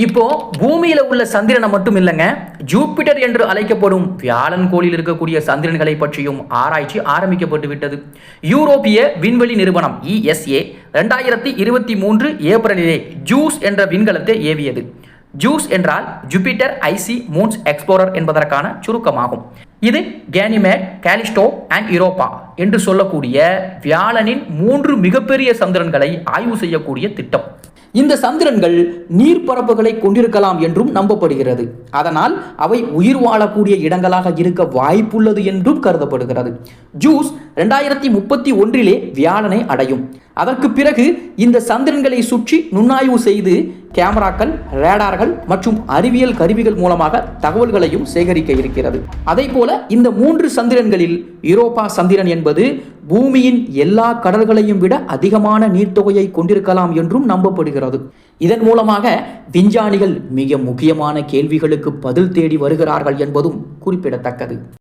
இப்போ பூமியில உள்ள சந்திரனை மட்டும் இல்லைங்க ஜூபிட்டர் என்று அழைக்கப்படும் வியாழன் கோளில் இருக்கக்கூடிய சந்திரன்களை பற்றியும் ஆராய்ச்சி ஆரம்பிக்கப்பட்டு விட்டது. யூரோப்பிய விண்வெளி நிறுவனம் இஎஸ்ஏ ரெண்டாயிரத்தி இருபத்தி மூன்று ஏப்ரலிலே ஜூஸ் என்ற விண்கலத்தை ஏவியது. ஜூஸ் என்றால் ஜூபிட்டர் ஐசி மூன்ஸ் எக்ஸ்ப்ளோரர் என்பதற்கான சுருக்கமாகும். இது கேனிமேட் கேலிஸ்டோ அண்ட் யூரோப்பா என்று சொல்லக்கூடிய வியாழனின் மூன்று மிகப்பெரிய சந்திரன்களை ஆய்வு செய்யக்கூடிய திட்டம். இந்த சந்திரன்கள் நீர்ப்பரப்புகளை கொண்டிருக்கலாம் என்றும் நம்பப்படுகிறது. அதனால் அவை உயிர் வாழக்கூடிய இடங்களாக இருக்க வாய்ப்புள்ளது என்றும் கருதப்படுகிறது. ஜூஸ் ரெண்டாயிரத்தி முப்பத்தி ஒன்றிலே வியாழனை அடையும். அதற்கு பிறகு இந்த சந்திரன்களை சுற்றி நுண்ணாய்வு செய்து கேமராக்கள் ரேடார்கள் மற்றும் அறிவியல் கருவிகள் மூலமாக தகவல்களையும் சேகரிக்க இருக்கிறது. அதே போல இந்த மூன்று சந்திரன்களில் யூரோப்பா சந்திரன் என்பது பூமியின் எல்லா கடல்களையும் விட அதிகமான நீர்த்தொகையை கொண்டிருக்கலாம் என்றும் நம்பப்படுகிறது. இதன் மூலமாக விஞ்ஞானிகள் மிக முக்கியமான கேள்விகளுக்கு பதில் தேடி வருகிறார்கள் என்பதும் குறிப்பிடத்தக்கது.